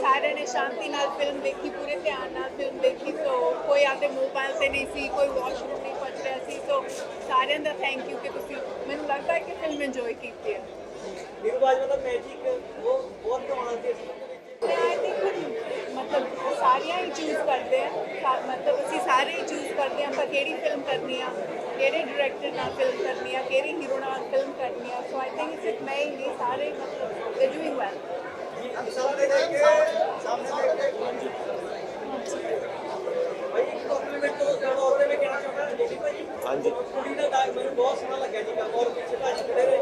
ਸਾਰਿਆਂ ਨੇ ਸ਼ਾਂਤੀ ਨਾਲ ਫਿਲਮ ਦੇਖੀ ਪੂਰੇ ਧਿਆਨ ਨਾਲ ਫਿਲਮ ਦੇਖੀ ਸੋ ਕੋਈ ਆਪਦੇ ਮੋਬਾਈਲ ਤੇ ਨਹੀਂ ਸੀ ਕੋਈ ਵਾਸ਼ਰੂਮ ਨਹੀਂ ਪਹੁੰਚ ਰਿਹਾ ਸੀ ਸੋ ਸਾਰਿਆਂ ਦਾ ਥੈਂਕ ਯੂ ਕਿ ਤੁਸੀਂ ਮੈਨੂੰ ਲੱਗਦਾ ਹੈ ਕਿ ਫਿਲਮ ਇੰਜੋਏ ਕੀਤੀ ਹੈ। ਨੀਰੂ ਬਾਜਵਾ ਦਾ ਮੈਜਿਕ ਉਹ ਬਹੁਤ ਕਮਾਲ ਸੀ ਇਸ ਮਤਲਬ ਸਾਰੀਆਂ ਹੀ ਚੂਜ਼ ਕਰਦੇ ਆ ਮਤਲਬ ਅਸੀਂ ਸਾਰੇ ਹੀ ਚੂਜ਼ ਕਰਦੇ ਆ ਪਰ ਕਿਹੜੀ ਫਿਲਮ ਕਰਨੀ ਆ ਕਿਹੜੇ ਡਾਇਰੈਕਟਰ ਨਾਲ ਫਿਲਮ ਕਰਨੀ ਆ ਕਿਹੜੀ ਹੀਰੋ ਨਾਲ ਫਿਲਮ ਕਰਨੀ ਆ ਸੋ ਆਈ ਥਿੰਕ ਇਟਸ ਮੈਂ ਹੀ ਸਾਰੇ ਮਤਲਬ ਡੂਇੰਗ ਵੈਲ ਹਾਂਜੀ। ਕੁੜੀ ਦਾ ਡਾਂਸ ਮੈਨੂੰ ਬਹੁਤ ਸੋਹਣਾ ਲੱਗਿਆ ਜੀ ਕੰਮ ਔਰ ਪਿੱਛੇ ਭਾਜੀ ਖੜੇ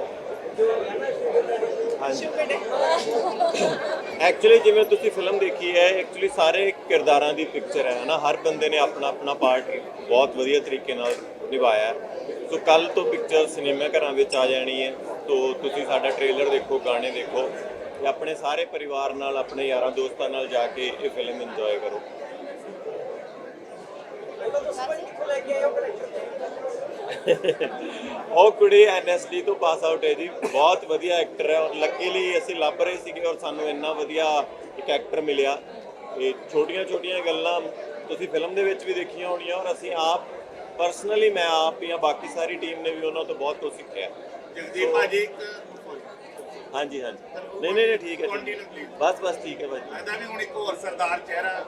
ਜੋ ਹੈ ਨਾ ਸ਼ੂਗਰ ਡੈਡੀ ਐਕਚੁਅਲੀ ਜਿਵੇਂ ਤੁਸੀਂ ਫਿਲਮ ਦੇਖੀ ਹੈ ਐਕਚੁਅਲੀ ਸਾਰੇ ਕਿਰਦਾਰਾਂ ਦੀ ਪਿਕਚਰ ਹੈ ਨਾ ਹਰ ਬੰਦੇ ਨੇ ਆਪਣਾ ਆਪਣਾ ਪਾਰਟ ਬਹੁਤ ਵਧੀਆ ਤਰੀਕੇ ਨਾਲ ਨਿਭਾਇਆ ਸੋ ਕੱਲ ਤੋਂ ਪਿਕਚਰ ਸਿਨੇਮਾ ਘਰਾਂ ਵਿੱਚ ਆ ਜਾਣੀ ਹੈ। ਸੋ ਤੁਸੀਂ ਸਾਡਾ ਟ੍ਰੇਲਰ ਦੇਖੋ, ਗਾਣੇ ਦੇਖੋ। ਤੇ ਆਪਣੇ ਸਾਰੇ ਪਰਿਵਾਰ ਨਾਲ, ਆਪਣੇ ਯਾਰਾਂ ਦੋਸਤਾਂ ਨਾਲ ਜਾ ਕੇ ਇਹ ਫਿਲਮ ਇੰਜੋਏ ਕਰੋ। ਉਹਦਾ ਤੁਸੀਂ ਭਾਈ ਕਿੱਥੋਂ ਲੈ ਉਹ ਕੁੜੀ ਐਨਐਸਡੀ ਤੋਂ ਪਾਸ ਆਊਟ ਹੈ ਜੀ। ਬਹੁਤ ਵਧੀਆ ਐਕਟਰ ਹੈ ਔਰ ਲੱਕੀਲੀ ਅਸੀਂ ਲੱਭ ਰਹੇ ਸੀਗੇ ਔਰ ਸਾਨੂੰ ਇੰਨਾ ਵਧੀਆ ਇੱਕ ਐਕਟਰ ਮਿਲਿਆ। ਇਹ ਛੋਟੀਆਂ ਛੋਟੀਆਂ ਗੱਲਾਂ ਤੁਸੀਂ ਫਿਲਮ ਦੇ ਵਿੱਚ ਵੀ ਦੇਖੀਆਂ ਹੋਣੀਆਂ ਔਰ ਅਸੀਂ ਆਪ ਪਰਸਨਲੀ ਮੈਂ ਆਪ ਜਾਂ ਬਾਕੀ ਸਾਰੀ ਟੀਮ ਨੇ ਵੀ ਉਹਨਾਂ ਤੋਂ ਬਹੁਤ ਕੁਝ ਸਿੱਖਿਆ। ਜਗਦੀਪ ਭਾਜੀ, ਇੱਕ ਹਾਂਜੀ ਹਾਂਜੀ। ਨਹੀਂ ਨਹੀਂ ਨਹੀਂ, ਠੀਕ ਹੈ ਠੀਕ. ਬਸ ਬਸ ਠੀਕ ਹੈ ਭਾਜੀ। ਐਦਾ ਵੀ ਹੁਣ ਇੱਕ ਹੋਰ ਸਰਦਾਰ ਚਿਹਰਾ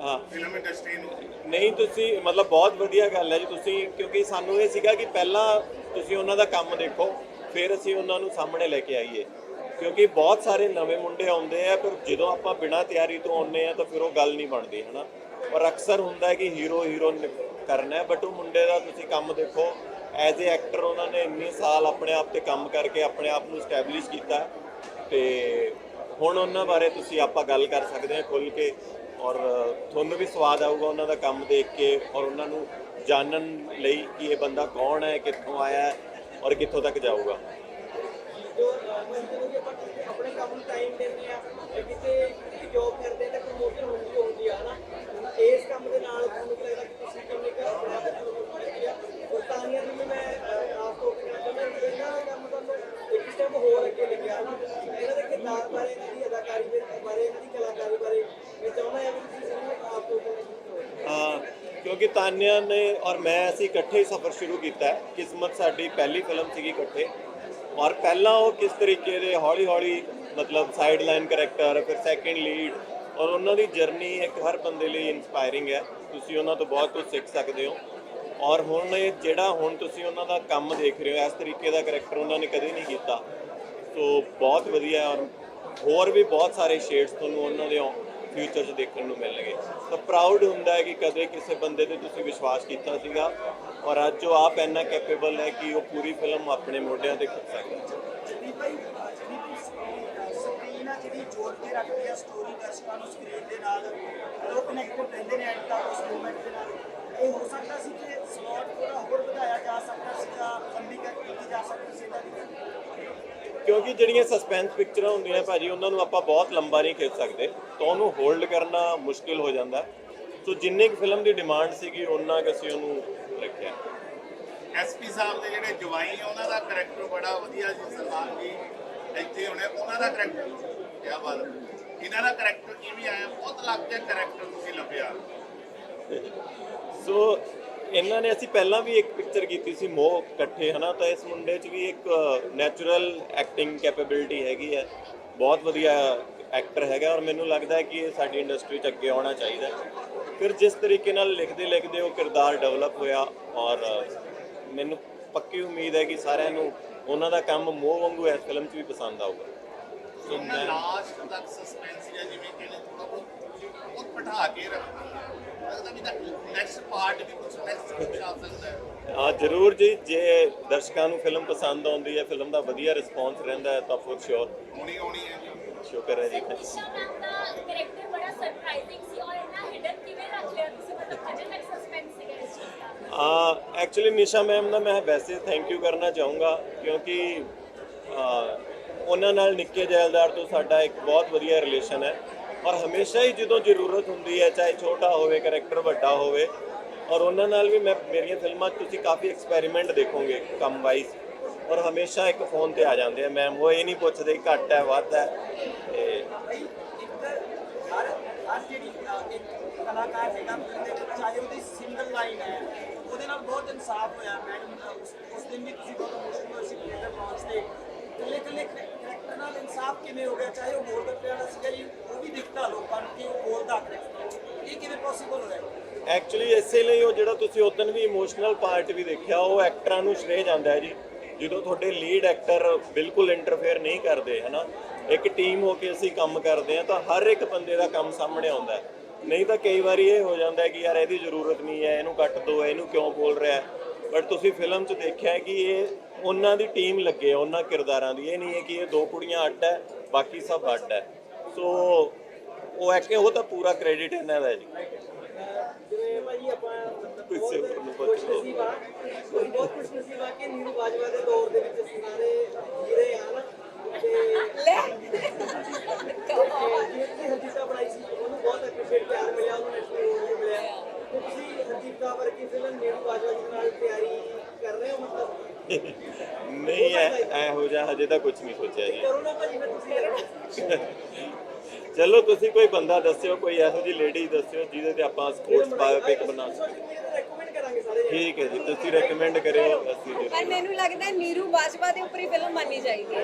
ਹਾਂ। ਫਿਲਮ ਇੰਡਸਟਰੀ ਨੂੰ। ਨਹੀਂ ਤੁਸੀਂ ਮਤਲਬ ਬਹੁਤ ਵਧੀਆ ਗੱਲ ਹੈ ਜੀ। ਤੁਸੀਂ ਕਿਉਂਕਿ ਸਾਨੂੰ ਇਹ ਸੀਗਾ ਕਿ ਪਹਿਲਾਂ ਤੁਸੀਂ ਉਹਨਾਂ ਦਾ ਕੰਮ ਦੇਖੋ ਫਿਰ ਅਸੀਂ ਉਹਨਾਂ ਨੂੰ ਸਾਹਮਣੇ ਲੈ ਕੇ ਆਈਏ। ਕਿਉਂਕਿ ਬਹੁਤ ਸਾਰੇ ਨਵੇਂ ਮੁੰਡੇ ਆਉਂਦੇ ਆ ਪਰ ਜਦੋਂ ਆਪਾਂ ਬਿਨਾਂ ਤਿਆਰੀ ਤੋਂ ਆਉਂਦੇ ਆ ਤਾਂ ਫਿਰ ਉਹ ਗੱਲ ਨਹੀਂ ਬਣਦੀ ਹਨਾ। ਪਰ ਅਕਸਰ ਹੁੰਦਾ ਹੈ ਕਿ ਹੀਰੋ ਹੀਰੋ ਕਰਨਾ ਹੈ ਬਟ ਉਹ ਮੁੰਡੇ ਦਾ ਤੁਸੀਂ ਕੰਮ ਦੇਖੋ ਐਜ਼ ਅ ਐਕਟਰ ਉਹਨਾਂ ਨੇ ਇੰਨੇ ਸਾਲ ਆਪਣੇ ਆਪ ਤੇ ਕੰਮ ਕਰਕੇ ਆਪਣੇ ਆਪ ਨੂੰ ਸਟੈਬਲਿਸ਼ ਕੀਤਾ ਤੇ ਹੁਣ ਉਹਨਾਂ ਬਾਰੇ ਤੁਸੀਂ ਆਪਾਂ ਗੱਲ ਕਰ ਸਕਦੇ ਹਾਂ ਖੁੱਲ ਕੇ ਔਰ ਤੁਹਾਨੂੰ ਵੀ ਸਵਾਦ ਆਊਗਾ ਉਹਨਾਂ ਦਾ ਕੰਮ ਦੇਖ ਕੇ ਔਰ ਉਹਨਾਂ ਨੂੰ ਜਾਣਨ ਲਈ ਕਿ ਇਹ ਬੰਦਾ ਕੌਣ ਹੈ, ਕਿੱਥੋਂ ਆਇਆ ਹੈ ਔਰ ਕਿੱਥੋਂ ਤੱਕ ਜਾਊਗਾ। ਆਪਣੇ ਕੰਮ ਨੂੰ ਟਾਈਮ ਦਿੰਦੇ ਆ ਕਿਤੇ ਜੋਬ ਕਰਦੇ ਤਾਂ ਪ੍ਰਮੋਸ਼ਨ ਹੁੰਦੀ ਹੁੰਦੀ ਆ ਨਾ ਇਸ ਕੰਮ ਦੇ ਨਾਲ ਤੁਹਾਨੂੰ ਲੱਗਦਾ ਕਿ ਤੁਸੀਂ ਕਿੰਨੇ ਕੁ ਬੜਾ ਦੀ ਵੀ ਮੈਂ ਆਪ ਤੋਂ ਕਹਿਣਾ ਚਾਹੁੰਦਾ ਕਿ ਇਹਨਾਂ ਦਾ ਕੰਮ ਤੁਹਾਨੂੰ ਇੱਕ ਸਟੈਪ ਹੋਰ ਅੱਗੇ ਲੱਗਿਆ ਨਾ ਇਹਨਾਂ ਦੇ ਕਿਰਦਾਰ ਬਾਰੇ, ਇਹਨਾਂ ਦੀ ਅਦਾਕਾਰੀ ਬਾਰੇ, ਇਹਨਾਂ ਦੀ ਕਲਾਕਾਰੀ ਬਾਰੇ ਮੈਂ ਚਾਹੁੰਦਾ ਹਾਂ ਕਿ ਤੁਸੀਂ ਸਾਨੂੰ ਆਪ ਤੋਂ ਹਾਂ, ਕਿਉਂਕਿ ਤਾਨਿਆ ਨੇ ਔਰ ਮੈਂ ਅਸੀਂ ਇਕੱਠੇ ਹੀ ਸਫ਼ਰ ਸ਼ੁਰੂ ਕੀਤਾ ਹੈ। ਕਿਸਮਤ ਸਾਡੀ ਪਹਿਲੀ ਫਿਲਮ ਸੀਗੀ ਇਕੱਠੇ। ਔਰ ਪਹਿਲਾਂ ਉਹ ਕਿਸ ਤਰੀਕੇ ਦੇ ਹੌਲੀ ਹੌਲੀ ਮਤਲਬ ਸਾਈਡ ਲਾਈਨ ਕਰੈਕਟਰ ਫਿਰ ਸੈਕੰਡ ਲੀਡ ਔਰ ਉਹਨਾਂ ਦੀ ਜਰਨੀ ਇੱਕ ਹਰ ਬੰਦੇ ਲਈ ਇਨਸਪਾਇਰਿੰਗ ਹੈ। ਤੁਸੀਂ ਉਹਨਾਂ ਤੋਂ ਬਹੁਤ ਕੁਝ ਸਿੱਖ ਸਕਦੇ ਹੋ। ਔਰ ਹੁਣ ਇਹ ਜਿਹੜਾ ਹੁਣ ਤੁਸੀਂ ਉਹਨਾਂ ਦਾ ਕੰਮ ਦੇਖ ਰਹੇ ਹੋ, ਇਸ ਤਰੀਕੇ ਦਾ ਕਰੈਕਟਰ ਉਹਨਾਂ ਨੇ ਕਦੇ ਨਹੀਂ ਕੀਤਾ। ਸੋ ਬਹੁਤ ਵਧੀਆ ਔਰ ਹੋਰ ਵੀ ਬਹੁਤ ਸਾਰੇ ਸ਼ੇਡਸ ਤੁਹਾਨੂੰ ਉਹਨਾਂ ਦੇ ਫਿਊਚਰ 'ਚ ਦੇਖਣ ਨੂੰ ਮਿਲਣਗੇ। ਤਾਂ ਪ੍ਰਾਊਡ ਹੁੰਦਾ ਹੈ ਕਿ ਕਦੇ ਕਿਸੇ ਬੰਦੇ ਤੇ ਤੁਸੀਂ ਵਿਸ਼ਵਾਸ ਕੀਤਾ ਸੀਗਾ ਔਰ ਅੱਜ ਉਹ ਆਪ ਇੰਨਾ ਕੈਪੇਬਲ ਹੈ ਕਿ ਉਹ ਪੂਰੀ ਫਿਲਮ ਆਪਣੇ ਮੋਢਿਆਂ ਤੇ ਖਿੱਚ ਸਕਦਾ ਜਿਹੜੀ ਜੋੜ ਕੇ ਰੱਖਦੀ ਆ ਸਟੋਰੀ ਦਰਸ਼ਕਾਂ ਨੂੰ ਸਕਰੀਨ ਦੇ ਨਾਲ, ਲੋਕ ਕਨੈਕਟਡ ਰਹਿੰਦੇ ਨੇ ਐਂਡ ਤੱਕ ਉਸ ਮੂਮੈਂਟ ਦੇ ਨਾਲ। ਇਹ ਹੋ ਸਕਦਾ ਸੀ ਕਿ ਸਲੋਟ ਥੋੜਾ ਹੋਰ ਵਧਾਇਆ ਜਾ ਸਕਦਾ ਸੀਗਾ ਲੰਬੀ ਕੀਤੀ ਜਾ ਸਕਦੀ ਸੀ ਇਹਦਾ ਕਿਉਂਕਿ ਜਿਹੜੀਆਂ ਸਸਪੈਂਸ ਪਿਕਚਰਾਂ ਹੁੰਦੀਆਂ ਭਾਜੀ ਉਹਨਾਂ ਨੂੰ ਆਪਾਂ ਬਹੁਤ ਲੰਬਾ ਨਹੀਂ ਖਿੱਚ ਸਕਦੇ। ਤਾਂ ਉਹਨੂੰ ਹੋਲਡ ਕਰਨਾ ਮੁਸ਼ਕਿਲ ਹੋ ਜਾਂਦਾ। ਸੋ ਜਿੰਨੀ ਕੁ ਫਿਲਮ ਦੀ ਡਿਮਾਂਡ ਸੀਗੀ ਉਹਨਾਂ ਕੁ ਅਸੀਂ ਉਹਨੂੰ ਰੱਖਿਆ। ਐਸਪੀ ਸਾਹਿਬ ਦੇ ਜਿਹੜੇ ਜਵਾਈ ਆ ਉਹਨਾਂ ਦਾ ਕਰੈਕਟਰ ਬੜਾ ਵਧੀਆ ਸੀ ਸਰਦਾਰ ਜੀ ਇੱਥੇ ਹੁਣੇ ਉਹਨਾਂ ਦਾ ਕਰੈਕਟਰ ਕੀ ਬਾਤ। ਇਹਨਾਂ ਦਾ ਕਰੈਕਟਰ ਕਿਵੇਂ ਆਇਆ ਬਹੁਤ ਲੱਗ ਗਿਆ ਕਰੈਕਟਰ ਤੁਸੀਂ ਲੱਭਿਆ। ਸੋ ਇਹਨਾਂ ਨੇ ਅਸੀਂ ਪਹਿਲਾਂ ਵੀ ਇੱਕ ਪਿਕਚਰ ਕੀਤੀ ਸੀ ਮੋਹ ਇਕੱਠੇ, ਹਨਾ? ਤਾਂ ਇਸ ਮੁੰਡੇ 'ਚ ਵੀ ਇੱਕ ਨੈਚੁਰਲ ਐਕਟਿੰਗ ਕੈਪੇਬਿਲਿਟੀ ਹੈਗੀ ਹੈ। ਬਹੁਤ ਵਧੀਆ ਐਕਟਰ ਹੈਗਾ ਔਰ ਮੈਨੂੰ ਲੱਗਦਾ ਹੈ ਕਿ ਇਹ ਸਾਡੀ ਇੰਡਸਟਰੀ 'ਚ ਅੱਗੇ ਆਉਣਾ ਚਾਹੀਦਾ ਫਿਰ ਜਿਸ ਤਰੀਕੇ ਨਾਲ ਲਿਖਦੇ ਲਿਖਦੇ ਉਹ ਕਿਰਦਾਰ ਡਿਵੈਲਪ ਹੋਇਆ ਔਰ ਮੈਨੂੰ ਪੱਕੀ ਉਮੀਦ ਹੈ ਕਿ ਸਾਰਿਆਂ ਨੂੰ ਉਹਨਾਂ ਦਾ ਕੰਮ ਮੋਹ ਵਾਂਗੂ ਇਸ ਫਿਲਮ 'ਚ ਵੀ ਪਸੰਦ ਆਊਗਾ। ਸੋ ਮੈਂ ਲਾਸਟ ਤੱਕ ਸਸਪੈਂਸ ਜਿਵੇਂ ਕਹਿੰਦੇ ਥੋੜਾ ਬਹੁਤ ਬਹੁਤ ਕੇ ਰੱਖਦੀ ਆ ਹੈ। ਹਾਂ ਜ਼ਰੂਰ ਜੀ ਜੇ ਦਰਸ਼ਕਾਂ ਨੂੰ ਫਿਲਮ ਪਸੰਦ ਆਉਂਦੀ ਹੈ ਫਿਲਮ ਦਾ ਵਧੀਆ ਰਿਸਪੌਂਸ ਰਹਿੰਦਾ ਹੈ ਤਾਂ ਫੋਰ ਸ਼ੋਰ ਹੋਣੀ ਹੋਣੀ ਹੈ। ਜੀ ਸ਼ੁਕਰ ਹੈ ਜੀ। ਨਿਸ਼ਾ ਮੈਮ ਦਾ ਕੈਰੈਕਟਰ ਬੜਾ ਸਰਪ੍ਰਾਈਜ਼ਿੰਗ ਸੀ ਔਰ ਇੰਨਾ ਹਿਡਨ ਕਿਵੇਂ ਰੱਖ ਲਿਆ ਤੁਸੀਂ? ਮਤਲਬ ਅਜੇ ਤੱਕ ਸਸਪੈਂਸ ਸੀਗਾ ਇਸ ਚੀਜ਼ ਦਾ? ਆ ਐਕਚੁਅਲੀ ਨਿਸ਼ਾ ਮੈਮ ਦਾ ਮੈਂ ਵੈਸੇ ਥੈਂਕ ਯੂ ਕਰਨਾ ਚਾਹੂੰਗਾ ਕਿਉਂਕਿ ਉਹਨਾਂ ਨਾਲ ਨਿੱਕੇ ਜੈਲਦਾਰ ਤੋਂ ਸਾਡਾ ਇੱਕ ਬਹੁਤ ਵਧੀਆ ਰਿਲੇਸ਼ਨ ਹੈ। ਔਰ ਹਮੇਸ਼ਾ ਹੀ ਜਦੋਂ ਜ਼ਰੂਰਤ ਹੁੰਦੀ ਹੈ, ਚਾਹੇ ਛੋਟਾ ਹੋਵੇ ਕਰੈਕਟਰ ਵੱਡਾ ਹੋਵੇ, ਔਰ ਉਹਨਾਂ ਨਾਲ ਵੀ ਮੈਂ, ਮੇਰੀਆਂ ਫਿਲਮਾਂ ਤੁਸੀਂ ਕਾਫੀ ਐਕਸਪੈਰੀਮੈਂਟ ਦੇਖੋਗੇ ਕੰਮ ਵਾਈਜ਼ ਔਰ ਹਮੇਸ਼ਾ ਇੱਕ ਫੋਨ ਤੇ ਆ ਜਾਂਦੇ ਆ। ਮੈਮ ਉਹ ਇਹ ਨਹੀਂ ਪੁੱਛਦੇ ਘੱਟ ਹੈ, ਵੱਧ ਹੈ, ਤੇ ਹਰ ਹਰ ਜਿਹੜੀ ਇੱਕ ਕਲਾਕਾਰ ਹੈਗਾ ਚਾਹੇ ਉਹਦੀ ਸਿੰਗਲ ਲਾਈਨ ਹੈ, ਉਹਦੇ ਨਾਲ ਬਹੁਤ ਇਨਸਾਫ ਹੋਇਆ। ਮੈਡਮ ਉਸ ਦਿਨ ਵੀ ਤੁਸੀਂ ਬਹੁਤ ਇਮੋਸ਼ਨਲ ਹੋਏ ਸੀ ਥੀਏਟਰ ਪਹੁੰਚ ਤੇ। ਕਰੈਕਟਰ ਨਾਲ ਇਨਸਾਫ ਕਿਵੇਂ ਹੋ ਗਿਆ? ਚਾਹੇ ਉਹ ਹੋਰ ਬੱਚੇ ਵਾਲਾ ਸੀਗਾ ਜੀ ਉਹ ਵੀ ਦਿਖਦਾ ਲੋਕਾਂ ਨੂੰ ਕਿ ਉਹ ਬੋਲਦਾ ਕਰੈਕਟਰ ਇਹ ਕਿਵੇਂ ਪੋਸੀਬਲ ਹੋਇਆ? ਐਕਚੁਅਲੀ ਇਸੇ ਲਈ ਉਹ ਜਿਹੜਾ ਤੁਸੀਂ ਉਦੋਂ ਵੀ ਇਮੋਸ਼ਨਲ ਪਾਰਟ ਵੀ ਦੇਖਿਆ, ਉਹ ਐਕਟਰਾਂ ਨੂੰ ਸ਼੍ਰੇ ਜਾਂਦਾ ਹੈ ਜੀ। ਜਦੋਂ ਤੁਹਾਡੇ ਲੀਡ ਐਕਟਰ ਬਿਲਕੁਲ ਇੰਟਰਫੇਅਰ ਨਹੀਂ ਕਰਦੇ, ਹਨਾ? ਇੱਕ ਟੀਮ ਹੋ ਕੇ ਅਸੀਂ ਕੰਮ ਕਰਦੇ ਆ ਤਾਂ ਹਰ ਇੱਕ ਬੰਦੇ ਦਾ ਕੰਮ ਸਾਹਮਣੇ ਆਉਂਦਾ ਨਹੀਂ ਤਾਂ ਕਈ ਵਾਰੀ ਇਹ ਹੋ ਜਾਂਦਾ ਕਿ ਯਾਰ ਇਹਦੀ ਜ਼ਰੂਰਤ ਨਹੀਂ ਹੈ, ਇਹਨੂੰ ਕੱਟ ਦਿਓ ਇਹਨੂੰ ਕਿਉਂ ਬੋਲ ਰਿਹਾ ਬਟ ਤੁਸੀਂ ਫਿਲਮ 'ਚ ਦੇਖਿਆ ਕਿ ਇਹ ਉਹਨਾਂ ਦੀ ਟੀਮ ਲੱਗੇ ਉਹਨਾਂ ਕਿਰਦਾਰਾਂ ਦੀ। ਇਹ ਨਹੀਂ ਹੈ ਕਿ ਇਹ ਦੋ ਕੁੜੀਆਂ ਅੱਡ ਹੈ, ਬਾਕੀ ਸਭ ਅੱਡ ਹੈ। ਸੋ ਉਹ ਐ ਕਿ ਉਹ ਤਾਂ ਪੂਰਾ ਕ੍ਰੈਡਿਟ ਇਹਨਾਂ ਦਾ ਹੈ ਜੀ। ਜਿਵੇਂ ਭਾਜੀ ਆਪਾਂ ਮਤਲਬ ਕਿਸੇ ਹੋਰ ਨੂੰ ਪੁੱਛ ਲਓ। ਕੋਈ ਬਹੁਤ ਖੁਸ਼ਨਸੀਬ ਆ ਕਿ ਨੀਰੂ ਬਾਜਵਾ ਦੇ ਦੌਰ ਦੇ ਵਿੱਚ ਅਸੀਂ ਸਾਰੇ ਹੀਰੇ ਆ ਨਾ। ਤੇ ਲੈ। ਤੁਸੀਂ ਹਰਜੀਤਾ ਬਣਾਈ ਸੀ ਉਹਨੂੰ ਬਹੁਤ ਐਪਰੀਸ਼ੀਏਟ ਪਿਆਰ ਮਿਲਿਆ ਉਹਨੂੰ ਨੈਸ਼ਨਲ ਅਵਾਰਡ ਮਿਲਿਆ। ਤੁਸੀਂ ਹਰਜੀਤਾ ਵਰਗੀ ਫਿਲਮ ਨੀਰੂ ਬਾਜਵਾ ਜੀ ਨਾਲ ਤਿਆਰੀ ਕਰ ਰਹੇ ਹੋ ਮਤਲਬ ਨਹੀਂ ਐ ਹੋ ਜਾ ਹਜੇ ਤਾਂ ਕੁਝ ਨਹੀਂ ਸੋਚਿਆ ਜੀ। ਚਲੋ ਤੁਸੀਂ ਕੋਈ ਬੰਦਾ ਦੱਸਿਓ ਕੋਈ ਇਹੋ ਜੀ ਲੇਡੀ ਦੱਸਿਓ ਜਿਹਦੇ ਤੇ ਆਪਾਂ ਸਪੋਰਟਸ ਬਾਇਓਪਿਕ ਬਣਾ ਰეკਮੈਂਡ ਠੀਕ ਹੈ ਜੀ ਤੁਸੀਂ ਰეკਮੈਂਡ ਕਰਿਓ ਅਸੀਂ ਪਰ ਮੈਨੂੰ ਲੱਗਦਾ ਹੈ ਨੀਰੂ ਬਾਜਵਾ ਦੇ ਉੱਪਰ ਹੀ ਫਿਲਮ ਬਣਨੀ ਚਾਹੀਦੀ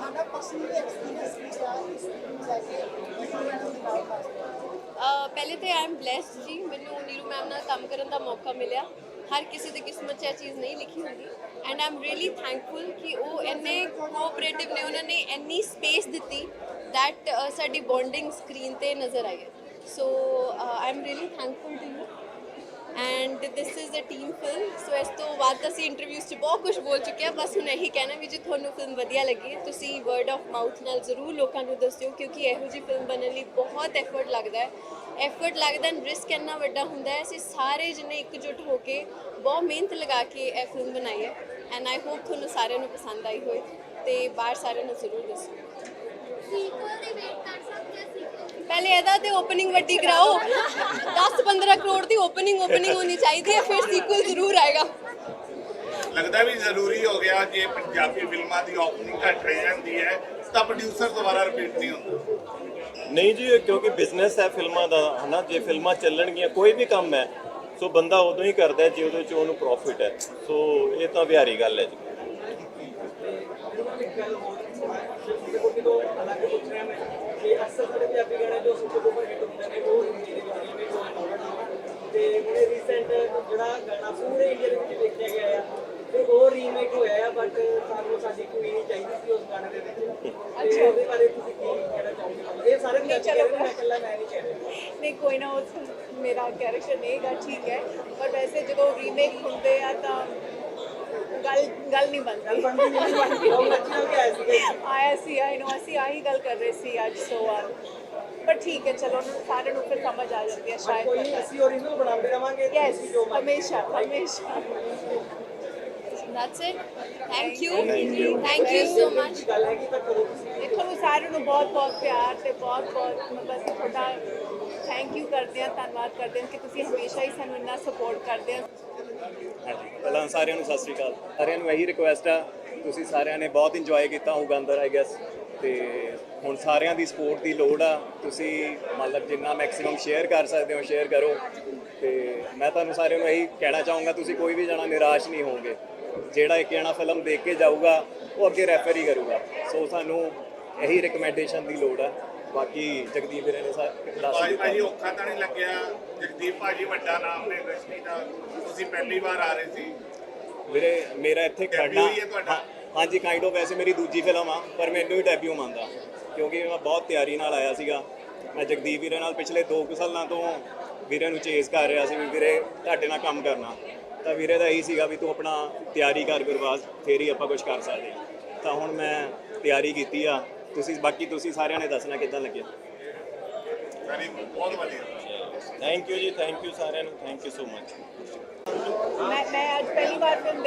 ਤੁਹਾਡਾ ਪਰਸਨਲ ਐਕਸਪੀਰੀਅੰਸ ਕੀ ਰਿਹਾ ਇਸ ਨੂੰ ਲੈ ਕੇ ਇਸ ਫਿਲਮ ਦੇ ਨਾਲ ਖਾਸ ਕਰਕੇ ਪਹਿਲੇ ਤੇ ਆਈ ਐਮ ਬlesed ਜੀ। ਮੈਨੂੰ ਨੀਰੂ ਮੈਮ ਨਾਲ ਕੰਮ ਕਰਨ ਦਾ ਮੌਕਾ ਮਿਲਿਆ। ਹਰ ਕਿਸੇ ਦੀ ਕਿਸਮਤ 'ਚ ਇਹ ਚੀਜ਼ ਨਹੀਂ ਲਿਖੀ ਹੁੰਦੀ। ਐਂਡ ਆਮ ਰੀਲੀ ਥੈਂਕਫੁਲ ਕਿ ਉਹ ਇੰਨੇ ਕੋਆਪਰੇਟਿਵ ਨੇ। ਉਹਨਾਂ ਨੇ ਇੰਨੀ ਸਪੇਸ ਦਿੱਤੀ ਦੈਟ ਸਾਡੀ ਬੌਂਡਿੰਗ ਸਕਰੀਨ ਤੇ ਨਜ਼ਰ ਆਈ so I am really thankful to you and this is a team film so ਇਸ ਤੋਂ ਬਾਅਦ ਅਸੀਂ ਇੰਟਰਵਿਊਜ਼ 'ਚ ਬਹੁਤ ਕੁਝ ਬੋਲ ਚੁੱਕੇ ਹਾਂ, ਬਸ ਹੁਣ ਇਹੀ ਕਹਿਣਾ ਵੀ ਜੇ ਤੁਹਾਨੂੰ ਫਿਲਮ ਵਧੀਆ ਲੱਗੀ ਹੈ ਤੁਸੀਂ ਵਰਡ ਆਫ ਮਾਊਥ ਨਾਲ ਜ਼ਰੂਰ ਲੋਕਾਂ ਨੂੰ ਦੱਸਿਓ, ਕਿਉਂਕਿ ਇਹੋ ਜਿਹੀ ਫਿਲਮ ਬਣਨ ਲਈ ਬਹੁਤ ਐਫਰਟ ਲੱਗਦਾ ਹੈ। ਐਫਰਟ ਲੱਗਦਾ ਐਂਡ ਰਿਸਕ ਇੰਨਾ ਵੱਡਾ ਹੁੰਦਾ ਹੈ, ਅਸੀਂ ਸਾਰੇ ਜਣੇ ਇਕਜੁੱਟ ਹੋ ਕੇ ਬਹੁਤ ਮਿਹਨਤ ਲਗਾ ਕੇ ਇਹ ਫਿਲਮ ਬਣਾਈ ਹੈ। ਐਂਡ ਆਈ ਹੋਪ ਤੁਹਾਨੂੰ ਸਾਰਿਆਂ ਨੂੰ ਪਸੰਦ ਆਈ ਹੋਏ ਤੇ ਬਾਹਰ ਸਾਰਿਆਂ ਨੂੰ ਜ਼ਰੂਰ ਦੱਸੋ। ਪਹਿਲੇ ਇਹਦਾ ਤੇ ਓਪਨਿੰਗ ਵੱਡੀ ਕਰਾਓ। 10-15 ਕਰੋੜ ਦੀ ਓਪਨਿੰਗ ਓਪਨਿੰਗ ਹੋਣੀ ਚਾਹੀਦੀ ਹੈ ਫਿਰ ਸੀਕੁਅਲ ਜ਼ਰੂਰ ਆਏਗਾ। ਲੱਗਦਾ ਵੀ ਜ਼ਰੂਰੀ ਹੋ ਗਿਆ ਜੇ ਪੰਜਾਬੀ ਫਿਲਮਾਂ ਦੀ ਓਪਨਿੰਗ ਘੱਟ ਰਹੀ ਜਾਂਦੀ ਹੈ ਤਾਂ ਪ੍ਰੋਡਿਊਸਰ ਦੁਬਾਰਾ ਰਿਪੀਟ ਨਹੀਂ ਹੁੰਦਾ। ਨਹੀਂ ਜੀ ਕਿਉਂਕਿ ਬਿਜ਼ਨਸ ਹੈ ਫਿਲਮਾਂ ਦਾ ਹਨਾ? ਜੇ ਫਿਲਮਾਂ ਚੱਲਣਗੀਆਂ ਕੋਈ ਵੀ ਕੰਮ ਹੈ ਸੋ ਬੰਦਾ ਉਦੋਂ ਹੀ ਕਰਦਾ ਜੇ ਉਹਦੇ ਚ ਉਹਨੂੰ ਪ੍ਰੋਫਿਟ ਹੈ। ਸੋ ਇਹ ਤਾਂ ਵਿਹਾਰੀ ਗੱਲ ਹੈ ਜੀ। ਇੱਕ ਗੱਲ ਹੋਰ ਜਿਹਦੇ ਕੋਲ ਕਿਦੋਂ ਅਲੱਗ ਪੁੱਛ ਰਿਹਾ ਮੈਂ ਕਿ ਅਕਸਰ ਸਾਡੇ ਪੰਜਾਬੀ ਗਾਣੇ ਜੋ ਸੁਪਰ ਡੂਪਰ ਹਿੱਟ ਹੁੰਦੇ ਨੇ, ਉਹ ਹਿੰਦੀ ਦੇ ਵਿੱਚ ਰੀਮੇਕ ਹੋ ਤੇ ਹੁਣੇ ਰੀਸੈਂਟ ਜਿਹੜਾ ਗਾਣਾ ਪੂਰੇ ਇੰਡੀਆ ਦੇ ਵਿੱਚ ਦੇਖਿਆ ਗਿਆ ਆ ਤੇ ਉਹ ਰੀਮੇਕ ਹੋਇਆ ਆ ਬਟ ਸਾਨੂੰ ਸਾਡੀ ਕੋਈ ਨਹੀਂ ਚਾਹੀਦੀ ਸੀ ਉਸ ਗਾਣੇ ਦੇ ਵਿੱਚ ਅੱਛਾ ਉਹਦੇ ਬਾਰੇ ਤੁਸੀਂ ਕੀ ਕਹਿਣਾ ਚਾਹੋਗੇ ਇਹ ਸਾਰੇ ਪੰਜਾਬੀ ਕਹਿ ਮੈਂ ਇਕੱਲਾ ਮੈਂ ਨਹੀਂ ਕਹਿ ਰਿਹਾ ਨਹੀਂ ਕੋਈ ਨਾ ਉਸ ਮੇਰਾ ਕੈਰੈਕਟਰ ਨਹੀਂਗਾ ਠੀਕ ਹੈ। ਪਰ ਵੈਸੇ ਜਦੋਂ ਰੀਮੇਕ ਹੁੰਦੇ ਆ ਤਾਂ ਗੱਲ ਗੱਲ ਨਹੀਂ ਬਣਦੀ। ਬਣਦੀ ਨਹੀਂ। ਬਣਦੀ ਉਹ ਅੱਛੀ ਨਾਲ ਆਇਆ ਸੀ ਆਈ ਨੋ ਅਸੀਂ ਆਹੀ ਗੱਲ ਕਰ ਰਹੇ ਸੀ ਅੱਜ ਸੋ ਵਾਰ ਪਰ ਠੀਕ ਹੈ ਚਲੋ ਉਹਨਾਂ ਨੂੰ ਸਾਰਿਆਂ ਨੂੰ ਫਿਰ ਸਮਝ ਆ ਜਾਂਦੀ ਹੈ ਸ਼ਾਇਦ ਕੋਈ ਅਸੀਂ ਓਰੀਜਨਲ ਬਣਾਉਂਦੇ ਰਵਾਂਗੇ ਯੈਸ ਹਮੇਸ਼ਾ ਹਮੇਸ਼ਾ। That's it thank you. Thank you so much ਗੱਲ ਹੈਗੀ ਤਾਂ ਕਰੋ ਤੁਸੀਂ ਇਹ ਤੁਹਾਨੂੰ ਸਾਰਿਆਂ ਨੂੰ ਬਹੁਤ ਬਹੁਤ ਪਿਆਰ ਤੇ ਬਹੁਤ ਬਹੁਤ ਮਤਲਬ ਅਸੀਂ ਤੁਹਾਡਾ ਥੈਂਕ ਯੂ ਕਰਦੇ ਹਾਂ ਧੰਨਵਾਦ ਕਰਦੇ ਹਾਂ ਕਿ ਤੁਸੀਂ ਹਮੇਸ਼ਾ ਹੀ ਸਾਨੂੰ ਇੰਨਾ ਸਪੋਰਟ ਕਰਦੇ ਹੋ। ਹਾਂਜੀ। ਪਹਿਲਾਂ ਸਾਰਿਆਂ ਨੂੰ ਸਤਿ ਸ਼੍ਰੀ ਅਕਾਲ। ਸਾਰਿਆਂ ਨੂੰ ਇਹੀ ਰਿਕੁਐਸਟ ਆ, ਤੁਸੀਂ ਸਾਰਿਆਂ ਨੇ ਬਹੁਤ ਇੰਜੋਏ ਕੀਤਾ ਹੋਊਗਾ ਅੰਦਰ ਆਈ ਗੈਸ ਤੇ ਹੁਣ ਸਾਰਿਆਂ ਦੀ ਸਪੋਰਟ ਦੀ ਲੋੜ ਆ। ਤੁਸੀਂ ਮਤਲਬ ਜਿੰਨਾ ਮੈਕਸਿਮਮ ਸ਼ੇਅਰ ਕਰ ਸਕਦੇ ਹੋ ਸ਼ੇਅਰ ਕਰੋ। ਤੇ ਮੈਂ ਤੁਹਾਨੂੰ ਸਾਰਿਆਂ ਨੂੰ ਇਹੀ ਕਹਿਣਾ ਚਾਹੂੰਗਾ, ਤੁਸੀਂ ਕੋਈ ਵੀ ਜਣਾ ਨਿਰਾਸ਼ ਨਹੀਂ ਹੋਵੋਗੇ। ਜਿਹੜਾ ਇੱਕ ਜਣਾ ਫਿਲਮ ਦੇਖ ਕੇ ਜਾਊਗਾ, ਉਹ ਅੱਗੇ ਰੈਫਰ ਹੀ ਕਰੂਗਾ। ਸੋ ਸਾਨੂੰ ਇਹੀ ਰਿਕਮੈਂਡੇਸ਼ਨ ਦੀ ਲੋੜ ਆ। ਬਾਕੀ ਜਗਦੀਪ ਵੀਰੇ ਨੇ ਸਾ- ਦੱਸ ਦਿੱਤਾ। ਭਾਜੀ ਔਖਾ ਤਾਂ ਨਹੀਂ ਲੱਗਿਆ। ਜਗਦੀਪ ਭਾਜੀ ਵੱਡਾ ਨਾਮ ਨੇ ਇੰਡਸਟਰੀ ਦਾ। ਤੁਸੀਂ ਪਹਿਲੀ ਵਾਰ ਆ ਰਹੇ ਸੀ। ਵੀਰੇ ਮੇਰਾ ਇੱਥੇ Debut ਖੜਨਾ ਹੀ ਹੈ ਤੁਹਾਡਾ? ਹਾਂ- ਹਾਂਜੀ ਕਾਈਂਡ ਆਫ ਵੈਸੇ ਮੇਰੀ ਦੂਜੀ ਫਿਲਮ ਆ ਪਰ ਮੈਨੂੰ ਹੀ ਡੈਬਿਊ ਮੰਨਦਾ। ਕਿਉਂਕਿ ਮੈਂ ਬਹੁਤ ਤਿਆਰੀ ਨਾਲ ਆਇਆ ਸੀਗਾ। ਮੈਂ ਜਗਦੀਪ ਵੀਰੇ ਨਾਲ ਪਿਛਲੇ 2 ਕੁ ਸਾਲਾਂ ਤੋਂ ਵੀਰੇ ਨੂੰ ਚੇਸ ਕਰ ਰਿਹਾ ਸੀ ਵੀ ਵੀਰੇ ਤੁਹਾਡੇ ਨਾਲ ਕੰਮ ਕਰਨਾ। ਤਾਂ ਵੀਰੇ ਦਾ ਇਹੀ ਸੀਗਾ ਵੀ ਤੂੰ ਆਪਣਾ ਤਿਆਰੀ ਕਰ ਗੁਰਬਾਜ਼ ਫੇਰ ਹੀ ਆਪਾਂ ਕੁਝ ਕਰ ਸਕਦੇ ਹਾਂ। ਤਾਂ ਹੁਣ ਮੈਂ ਤਿਆਰੀ ਕੀਤੀ ਆ। ਤੁਸੀਂ ਬਾਕੀ ਤੁਸੀਂ ਸਾਰਿਆਂ ਨੇ ਦੱਸਣਾ ਕਿੱਦਾਂ ਲੱਗਿਆ? ਵੈਰੀ ਬਹੁਤ ਵਧੀਆ। ਥੈਂਕ ਯੂ ਜੀ ਥੈਂਕ ਯੂ ਸਾਰਿਆਂ ਨੂੰ ਥੈਂਕ ਯੂ ਸੋ ਮਚ ਮੈਂ ਮੈਂ ਅੱਜ ਪਹਿਲੀ ਵਾਰ ਫਿਲਮ